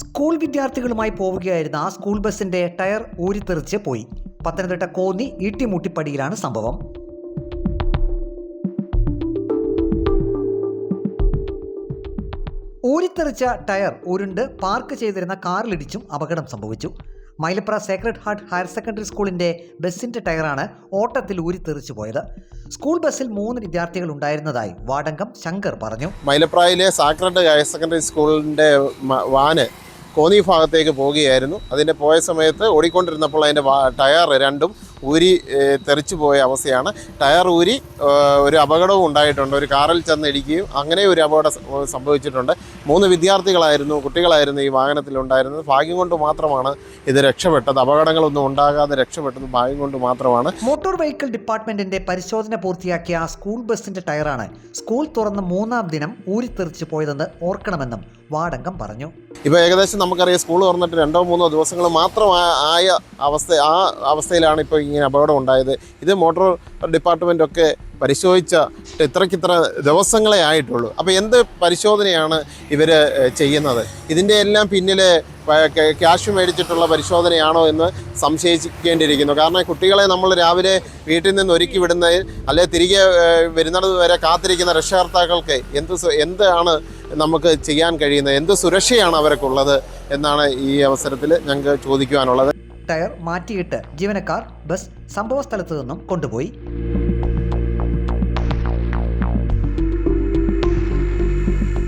School വിദ്യാർത്ഥികളുമായി പോവുകയായിരുന്ന ആ സ്കൂൾ ബസിന്റെ ടയർ ഊരിത്തെറിച്ച് പോയി. പത്തനംതിട്ട കോന്നി ഈട്ടിമുട്ടിപ്പടിയിലാണ് സംഭവം. ഊരിത്തെറിച്ച ടയർ ഉരുണ്ട് പാർക്ക് ചെയ്തിരുന്ന കാറിലിടിച്ചും അപകടം സംഭവിച്ചു. Mylapra sacred heart higher secondary സ്കൂളിന്റെ ബസിന്റെ ടയറാണ് ഓട്ടത്തിൽ ഊരിത്തെറിച്ചു പോയത്. സ്കൂൾ ബസ്സിൽ മൂന്ന് വിദ്യാർത്ഥികൾ ഉണ്ടായിരുന്നതായി വാടങ്കം ശങ്കർ പറഞ്ഞു. മൈലപ്രായിലെ സാക്രഡ് ഹയർ സെക്കൻഡറി സ്കൂളിന്റെ വാന് കോന്നി ഭാഗത്തേക്ക് പോവുകയായിരുന്നു അതിന്റെ പോയ സമയത്ത് ഓടിക്കൊണ്ടിരുന്നപ്പോൾ അതിന്റെ ടയർ രണ്ടും ഊരി തെറിച്ചു പോയ അവസ്ഥയാണ്. ടയർ ഊരി ഒരു അപകടവും ഉണ്ടായിട്ടുണ്ട്. ഒരു കാറിൽ ചെന്ന് ഇടിക്കുകയും അങ്ങനെ ഒരു അപകടം സംഭവിച്ചിട്ടുണ്ട്. മൂന്ന് വിദ്യാർത്ഥികളായിരുന്നു കുട്ടികളായിരുന്നു ഈ വാഹനത്തിലുണ്ടായിരുന്നത്. ഭാഗ്യം കൊണ്ട് മാത്രമാണ് ഇത് രക്ഷപ്പെട്ടത്. അപകടങ്ങളൊന്നും ഉണ്ടാകാതെ രക്ഷപ്പെട്ടത് ഭാഗ്യം കൊണ്ട് മാത്രമാണ്. മോട്ടോർ വെഹിക്കിൾ ഡിപ്പാർട്ട്മെന്റിന്റെ പരിശോധന പൂർത്തിയാക്കിയ സ്കൂൾ ബസിന്റെ ടയറാണ് സ്കൂൾ തുറന്ന് മൂന്നാം ദിനം ഊരിത്തെറിച്ച് പോയതെന്ന് ഓർക്കണമെന്നും വാടങ്കം പറഞ്ഞു. ഇപ്പോൾ ഏകദേശം നമുക്കറിയാം സ്കൂൾ തുറന്നിട്ട് രണ്ടോ മൂന്നോ ദിവസങ്ങൾ മാത്രം ആയ അവസ്ഥ ആ അവസ്ഥയിലാണ് ഇപ്പോൾ ഇങ്ങനെ അപകടം ഉണ്ടായത്. ഇത് മോട്ടോർ ഡിപ്പാർട്ട്മെന്റൊക്കെ പരിശോധിച്ച ഇത്രയ്ക്കിത്ര ദിവസങ്ങളെ ആയിട്ടുള്ളൂ. അപ്പോൾ എന്ത് പരിശോധനയാണ് ഇവർ ചെയ്യുന്നത്? ഇതിന്റെ എല്ലാം പിന്നിൽ ക്യാഷ് മേടിച്ചിട്ടുള്ള പരിശോധനയാണോ എന്ന് സംശയിക്കേണ്ടിയിരിക്കുന്നു. കാരണം കുട്ടികളെ നമ്മൾ രാവിലെ വീട്ടിൽ നിന്ന് ഒരുക്കി വിടുന്നതിൽ അല്ലെ തിരികെ വരുന്നത് വരെ കാത്തിരിക്കുന്ന രക്ഷകർത്താക്കൾക്ക് എന്ത് എന്താണ് നമുക്ക് ചെയ്യാൻ കഴിയുന്നത്? എന്ത് സുരക്ഷയാണ് അവർക്കുള്ളത് എന്നാണ് ഈ അവസരത്തിൽ ഞങ്ങൾക്ക് ചോദിക്കുവാനുള്ളത്. ടയർ മാറ്റിയിട്ട് ജീവനക്കാർ ബസ് സംഭവ സ്ഥലത്തു നിന്നും കൊണ്ടുപോയി.